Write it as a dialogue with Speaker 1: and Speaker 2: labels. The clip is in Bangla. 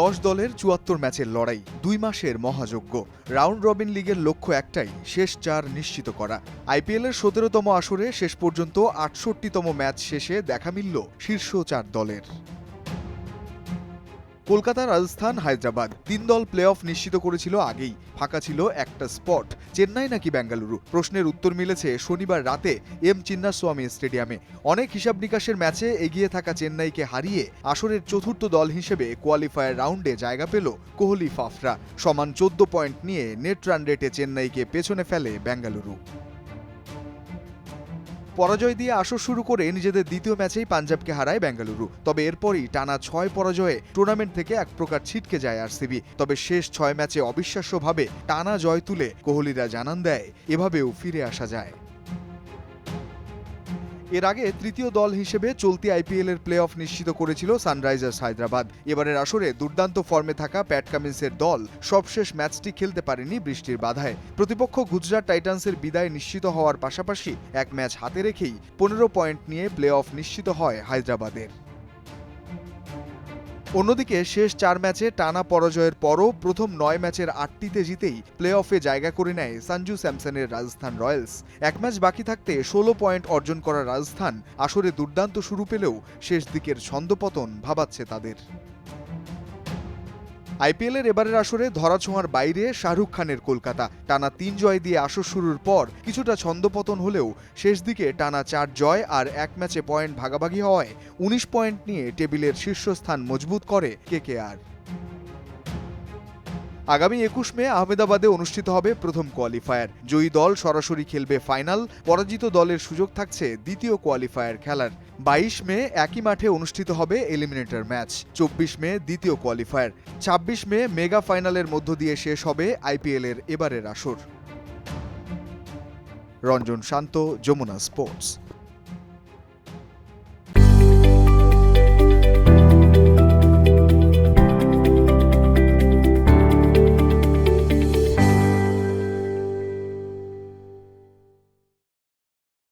Speaker 1: দশ দলের চুয়াত্তর ম্যাচের লড়াই, দুই মাসের মহাযজ্ঞ। রাউন্ড রবিন লিগের লক্ষ্য একটাই, শেষ চার নিশ্চিত করা। আইপিএলের সতেরোতম আসরে শেষ পর্যন্ত আটষট্টিতম ম্যাচ শেষে দেখা মিলল শীর্ষ চার দলের। কলকাতা রাজস্থান, হায়দ্রাবাদ। তিন দল প্লে অফ নিশ্চিত করেছিল আগেই। ফাঁকা ছিল একটা স্পট চেন্নাই নাকি বেঙ্গালুরু? প্রশ্নের উত্তর মিলেছে শনিবার রাতে এম চিন্নাস্বামী স্টেডিয়ামে। অনেক হিসাব নিকাশের ম্যাচে এগিয়ে থাকা চেন্নাইকে হারিয়ে আসরের চতুর্থ দল হিসেবে কোয়ালিফায়ার রাউন্ডে জায়গা পেল কোহলি, ফাফরা। সমান চোদ্দ পয়েন্ট নিয়ে নেট রান রেটে চেন্নাইকে পেছনে ফেলে বেঙ্গালুরু। পরাজয় দিয়ে আসর শুরু করে নিজেদের দ্বিতীয় ম্যাচেই পাঞ্জাবকে হারায় বেঙ্গালুরু। তবে এরপরই টানা ছয় পরাজয়ে টুর্নামেন্ট থেকে এক প্রকার ছিটকে যায় আরসিবি। তবে শেষ ছয় ম্যাচে অবিশ্বাস্যভাবে টানা জয় তুলে কোহলিরা জানান দেয়, এভাবেও ফিরে আসা যায়। এর আগে তৃতীয় দল হিসেবে চলতি আইপিএল এর প্লে অফ নিশ্চিত করেছিল সানরাইজার্স হায়দ্রাবাদ। এবারের আসরে দুর্দান্ত ফর্মে থাকা প্যাট কামিন্সের দল সবশেষ ম্যাচটি খেলতে পারেনি বৃষ্টির বাধায়। প্রতিপক্ষ গুজরাট টাইটান্সের বিদায় নিশ্চিত হওয়ার পাশাপাশি এক ম্যাচ হাতে রেখেই পনেরো পয়েন্ট নিয়ে প্লে অফ নিশ্চিত হয় হায়দ্রাবাদের। অন্যদিকে শেষ চার ম্যাচে টানা পরাজয়ের পরও প্রথম নয় ম্যাচের আটটিতে জিতেই প্লে অফে জায়গা করে নেয় সঞ্জু স্যামসনের রাজস্থান রয়্যালস। এক ম্যাচ বাকি থাকতে ষোলো পয়েন্ট অর্জন করা রাজস্থান আসরে দুর্দান্ত শুরু পেলেও শেষ দিকের ছন্দপতন ভাবাচ্ছে তাদের। আইপিএলের এবারের আসরে ধরাছোঁয়ার বাইরে শাহরুখ খানের কলকাতা। টানা তিন জয় দিয়ে আসর শুরুর পর কিছুটা ছন্দপতন হলেও শেষ দিকে টানা চার জয় আর এক ম্যাচে পয়েন্ট ভাগাভাগি হওয়ায় উনিশ পয়েন্ট নিয়ে টেবিলের শীর্ষস্থান মজবুত করে কেকেআর আগামী একুশ মে আহমেদাবাদে অনুষ্ঠিত হবে প্রথম কোয়ালিফায়ার। জয়ী দল সরাসরি খেলবে ফাইনাল, পরাজিত দলের সুযোগ থাকছে দ্বিতীয় কোয়ালিফায়ার খেলার। বাইশ মে একই মাঠে অনুষ্ঠিত হবে এলিমিনেটর ম্যাচ, চব্বিশ মে দ্বিতীয় কোয়ালিফায়ার, ছাব্বিশ মে মেগা ফাইনালের মধ্য দিয়ে শেষ হবে আইপিএলের এবারের আসর। রঞ্জন শান্ত, যমুনা স্পোর্টস।